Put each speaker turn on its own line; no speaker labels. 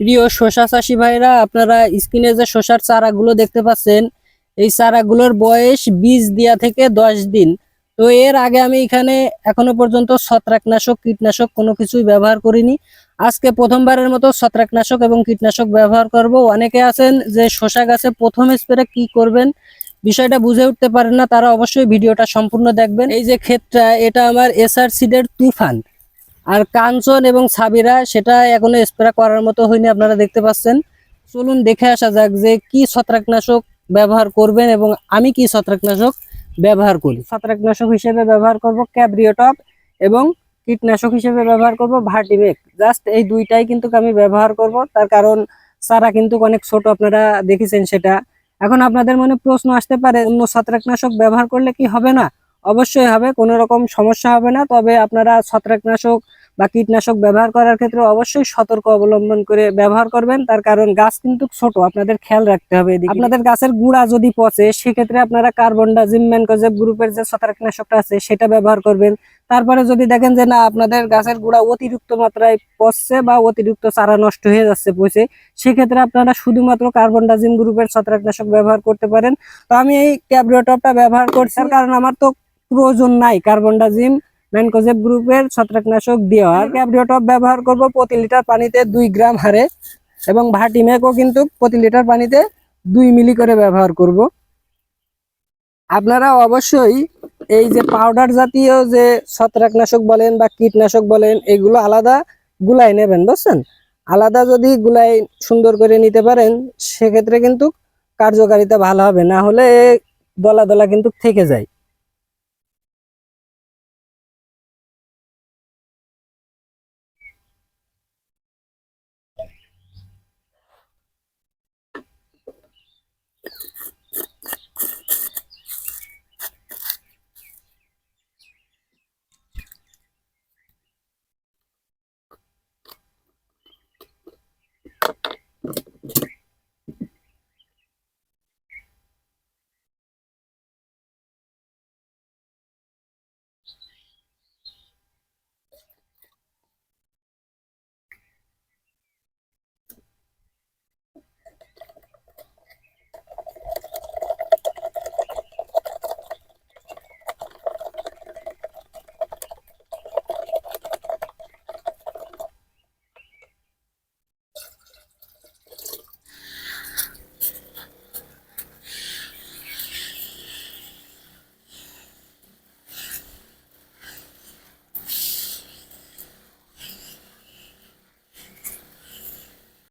প্রিয় শশা চাষি ভাইরা, আপনারা স্ক্রিনে যে শশার চারাগুলো দেখতে পাচ্ছেন, এই চারাগুলোর বয়স বীজ দেওয়া থেকে দশ দিন। তো এর আগে আমি এখানে এখনও পর্যন্ত ছত্রাকনাশক, কীটনাশক কোনো কিছুই ব্যবহার করিনি। আজকে প্রথমবারের মতো ছত্রাকনাশক এবং কীটনাশক ব্যবহার করব। অনেকে আছেন যে শশা গাছে প্রথম স্প্রে কি করবেন, বিষয়টা বুঝে উঠতে পারেন না, তারা অবশ্যই ভিডিওটা সম্পূর্ণ দেখবেন। এই যে ক্ষেতটা, এটা আমার এসআর সিডের তুফান। আর কাঞ্চন এবং সাবিরা, সেটা এখনও স্প্রে করার মতো হয়নি, আপনারা দেখতে পাচ্ছেন। চলুন দেখে আসা যাক যে কি ছত্রাকনাশক ব্যবহার করবেন এবং আমি কি ছত্রাকনাশক ব্যবহার করি। ছত্রাকনাশক হিসেবে ব্যবহার করব ক্যাব্রিওটপ এবং কীটনাশক হিসেবে ব্যবহার করব ভার্টিমেক জাস্ট এই দুইটাই কিন্তু আমি ব্যবহার করব, তার কারণ চারা কিন্তু অনেক ছোট, আপনারা দেখেছেন সেটা। এখন আপনাদের মনে প্রশ্ন আসতে পারে, অন্য ছত্রাকনাশক ব্যবহার করলে কি হবে না? অবশ্যই হবে, কোনো রকম সমস্যা হবে না। তবে আপনারা ছত্রাকনাশক বা কীটনাশক ব্যবহার করার ক্ষেত্রে অবশ্যই সতর্ক অবলম্বন করে ব্যবহার করবেন। তার কারণ গাছ কিন্তু ছোট, আপনাদের খেয়াল রাখতে হবে। আপনাদের গাছের গুঁড়া যদি পচে, সেক্ষেত্রে আপনারা কার্বন ডাজিম ম্যানকোজেব গ্রুপের যে ছত্রাকনাশকটা আছে, সেটা ব্যবহার করবেন। তারপরে যদি দেখেন যে না, আপনাদের গাছের গুঁড়া অতিরিক্ত মাত্রায় পচছে বা অতিরিক্ত চারা নষ্ট হয়ে যাচ্ছে, পচে, সেক্ষেত্রে আপনারা শুধুমাত্র কার্বন ডাজিম গ্রুপের ছত্রাকনাশক ব্যবহার করতে পারেন। তো আমি এই ট্যাবলেটপটা ব্যবহার করছি কারণ আমার তো প্রয়োজন নাই কার্বন ডাজিম ম্যানকোজেব গ্রুপের ছত্রাকনাশক দেওয়ার ক্যাবরিওটপ ব্যবহার করব প্রতি লিটার পানিতে দুই গ্রাম হারে এবং ভাটিমেকও কিন্তু প্রতি লিটার পানিতে দুই মিলি করে ব্যবহার করব। আপনারা অবশ্যই এই যে পাউডার জাতীয় যে ছত্রাকনাশক বলেন বা কীটনাশক বলেন এগুলো আলাদা গুলাই নেবেন বুঝছেন? আলাদা যদি গুলাই সুন্দর করে নিতে পারেন সেক্ষেত্রে কিন্তু কার্যকারিতা ভালো হবে। না হলে দলা দলা কিন্তু থেকে যায়।